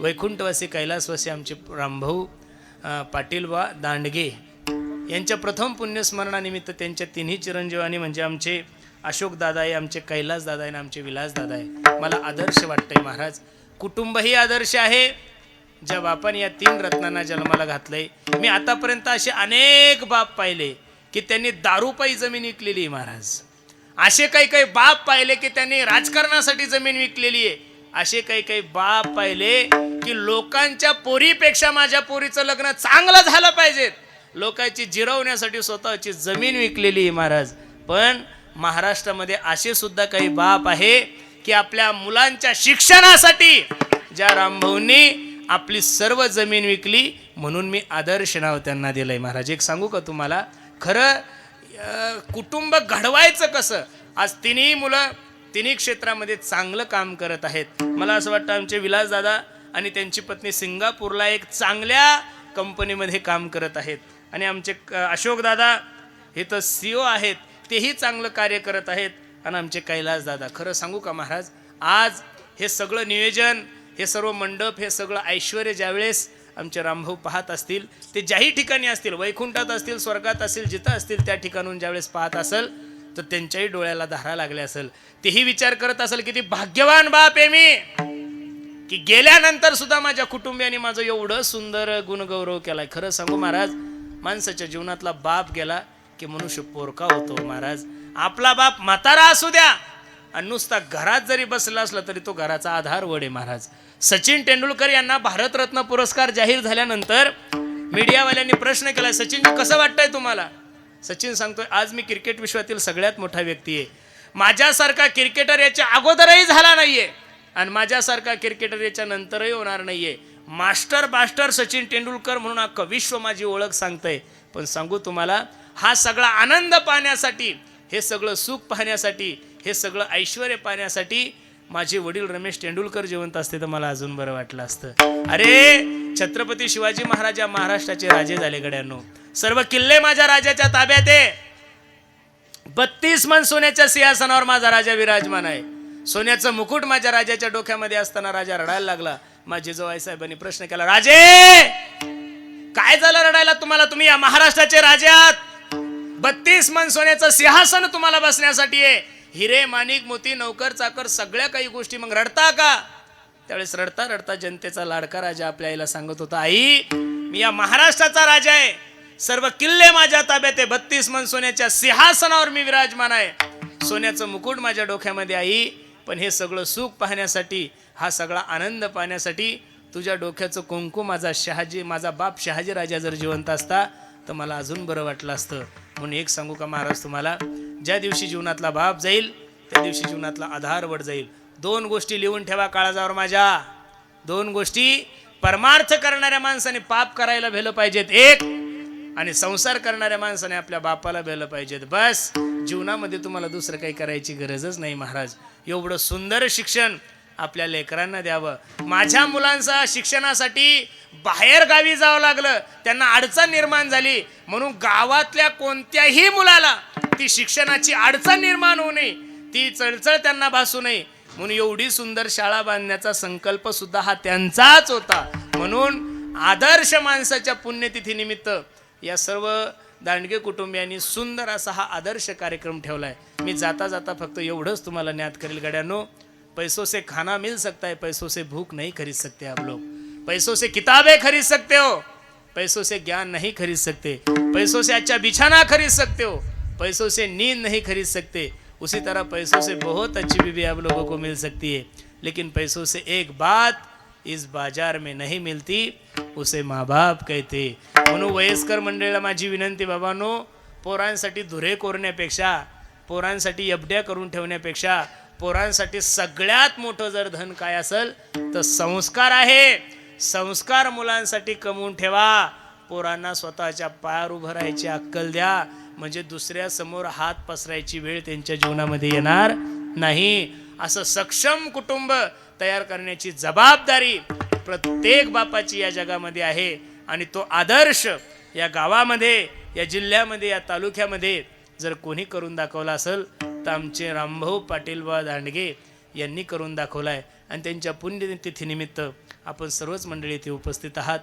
वैकुंठवासी कैलासवासी आमचे रामभाऊ पाटील वा दांडगे यांच्या प्रथम पुण्यस्मरणानिमित्त त्यांच्या तिन्ही चिरंजीवानी म्हणजे आमचे अशोक दादा आहे आमचे कैलास दादा आहे आणि आमचे विलास दादा आहे मला आदर्श वाटतंय महाराज. कुटुंबही आदर्श आहे. ज्या बापाने या तीन रत्नांना जन्माला घातलंय मी आतापर्यंत असे अनेक बाप पाहिले की त्यांनी दारूपाई जमीन विकलेली आहे महाराज. असे काही काही बाप पाहिले की त्यांनी राजकारणासाठी जमीन विकलेली आहे. असे काही काही बाप पाहिले की लोकांच्या पोरीपेक्षा माझ्या पोरीचं लग्न चांगलं झालं पाहिजेत लोकांची जिरवण्यासाठी स्वतःची जमीन विकलेली आहे महाराज. पण महाराष्ट्रामध्ये असे सुद्धा काही बाप आहे की आपल्या मुलांच्या शिक्षणासाठी ज्या रामभाऊंनी आपली सर्व जमीन विकली म्हणून मी आदर्श नाव त्यांना दिलंय. महाराज एक सांगू का तुम्हाला? खरं कुटुंब घडवायचं कसं? आज तिन्ही मुलं तिन्ही क्षेत्रामध्ये चांगलं काम करत आहेत. मला असं वाटतं आमचे विलासदादा आणि त्यांची पत्नी सिंगापूरला एक चांगल्या कंपनीमध्ये काम करत आहेत. आणि आमचे अशोकदादा हे तर सी ओ आहेत तेही चांगलं कार्य करत आहेत. आणि आमचे कैलासदादा खरं सांगू का महाराज? आज हे सगळं नियोजन हे सर्व मंडप हे सगळं ऐश्वर ज्यावेळेस आमचे रामभाऊ पाहत असतील ते ज्याही ठिकाणी असतील वैकुंठात असतील स्वर्गात असतील जिथं असतील त्या ठिकाणून ज्यावेळेस पाहत असेल तर त्यांच्याही डोळ्याला धारा लागल्या असेल. तेही विचार करत असेल किती भाग्यवान बाप आहे मी. की गेल्यानंतर सुद्धा माझ्या कुटुंबियांनी माझं एवढं सुंदर गुणगौरव केलाय. खरं सांगू महाराज माणसाच्या जीवनातला बाप गेला की मनुष्य पोरका होतो महाराज. आपला बाप म्हातारा असू द्या. आणि नुसता घरात जरी बसला असला तरी तो घराचा आधार वडे महाराज. सचिन तेंडुलकर यांना भारतरत्न पुरस्कार जाहीर झाल्यानंतर मीडियावाल्यांनी प्रश्न केला सचिन कसं वाटतंय तुम्हाला? सचिन सांगतोय आज मी क्रिकेट विश्वातील सगळ्यात मोठा व्यक्ती आहे. माझ्यासारखा क्रिकेटर याच्या अगोदरही झाला नाहीये आणि माझ्यासारखा क्रिकेटर याच्या नंतरही होणार नाहीये. मास्टर बास्टर सचिन तेंडुलकर म्हणून अख्खं विश्व माझी ओळख सांगतंय. पण सांगू तुम्हाला हा सगळा आनंद पाहण्यासाठी हे सगळं सुख पाहण्यासाठी हे सगळं ऐश्वर पाहण्यासाठी माझे वडील रमेश तेंडुलकर जिवंत असते तर मला अजून बरं वाटलं असतं. अरे छत्रपती शिवाजी महाराज या महाराष्ट्राचे राजे झाले गड्यांनो. सर्व किल्ले माझ्या राजाच्या ताब्यात आहे. बत्तीस मन सोन्याच्या सिंहासनावर माझा राजा विराजमान आहे. सोन्याचं मुकुट माझ्या राजाच्या डोक्यामध्ये असताना राजा रडायला लागला. माझे जो साहेबांनी प्रश्न केला राजे काय झालं रडायला तुम्हाला? तुम्ही या महाराष्ट्राचे राजे आहात. बत्तीस मन सोन्याचं सिंहासन तुम्हाला बसण्यासाठी आहे. हिरे माणिक मोती नौकर चाकर सगळ्या काही गोष्टी मग रडता का? त्यावेळेस रडता रडता जनतेचा लाडका राजा आपल्या आईला सांगत होता आई मी या महाराष्ट्राचा राजा आहे. सर्व किल्ले माझ्या ताब्यात आहे. बत्तीस मन सोन्याच्या सिंहासनावर मी विराजमान आहे. सोन्याचं मुकुट माझ्या डोक्यामध्ये आई पण हे सगळं सुख पाहण्यासाठी हा सगळा आनंद पाहण्यासाठी तुझ्या डोक्याचं कुंकू माझा शहाजी माझा बाप शहाजी राजा जर जिवंत असता तर मला अजून बरं वाटलं असतं. म्हणून एक सांगू का महाराज तुम्हाला ज्या दिवशी जीवनातला बाप जाईल त्या दिवशी जीवनातला आधार वड जाईल. दोन गोष्टी लिहून ठेवा काळाजावर माझ्या. दोन गोष्टी परमार्थ करणाऱ्या माणसाने पाप करायला भेलं पाहिजेत. एक आणि संसार करणाऱ्या माणसाने आपल्या बापाला भेलं पाहिजेत. बस जीवनामध्ये तुम्हाला दुसरं काही करायची गरजच नाही महाराज. एवढं सुंदर शिक्षण आपल्या लेकरांना द्यावं. माझ्या मुलांचा शिक्षणासाठी बाहेर गावी जावं लागलं. त्यांना अडचण निर्माण झाली. म्हणून गावातल्या कोणत्याही मुलाला ती शिक्षणाची अडचण निर्माण होऊ नये. ती चळचळ त्यांना भासू नये. म्हणून एवढी सुंदर शाळा बांधण्याचा संकल्प सुद्धा हा त्यांचाच होता. म्हणून आदर्श माणसाच्या पुण्यतिथीनिमित्त या सर्व दांडगे कुटुंबियांनी सुंदर असा हा आदर्श कार्यक्रम ठेवलाय. मी जाता जाता फक्त एवढंच तुम्हाला ज्ञात करेल गड्यांनो. पैसों से खाना मिल सकता है पैसों से भूख नहीं खरीद सकते आप लोग. पैसों से किताबें खरीद सकते हो. पैसों से ज्ञान नहीं खरीद सकते. पैसों से अच्छा बिछाना खरीद सकते हो. पैसों से नींद नहीं खरीद सकते. उसी तरह पैसों से बहुत अच्छी बीवी आप लोगों को मिल सकती है. लेकिन पैसों से एक बात इस बाजार में नहीं मिलती उसे माँ बाप कहते म्हणून वयस्कर मंडळीला माझी विनंती बाबांनो पोरांसाठी धुरे कोरण्यापेक्षा पोरांसाठी एफड्या करून ठेवण्यापेक्षा पोरांसाठी सगळ्यात मोठं जर धन काय असेल तर संस्कार आहे. संस्कार मुलांसाठी कमवून ठेवा. पोरांना स्वतःच्या पायावर उभं राहायची अक्कल द्या. म्हणजे दुसऱ्या समोर हात पसरायची वेळ त्यांच्या जीवनामध्ये येणार नाही. असं सक्षम कुटुंब तयार करण्याची जबाबदारी प्रत्येक बापाची या जगामध्ये आहे. आणि तो आदर्श या गावामध्ये या जिल्ह्यामध्ये या तालुक्यामध्ये जर कोणी करून दाखवला असेल तर आमचे रामभाऊ पाटील दांडगे यांनी करून दाखवला आहे आणि त्यांच्या पुण्यतिथीनिमित्त आपण सर्वच मंडळी इथे उपस्थित आहात.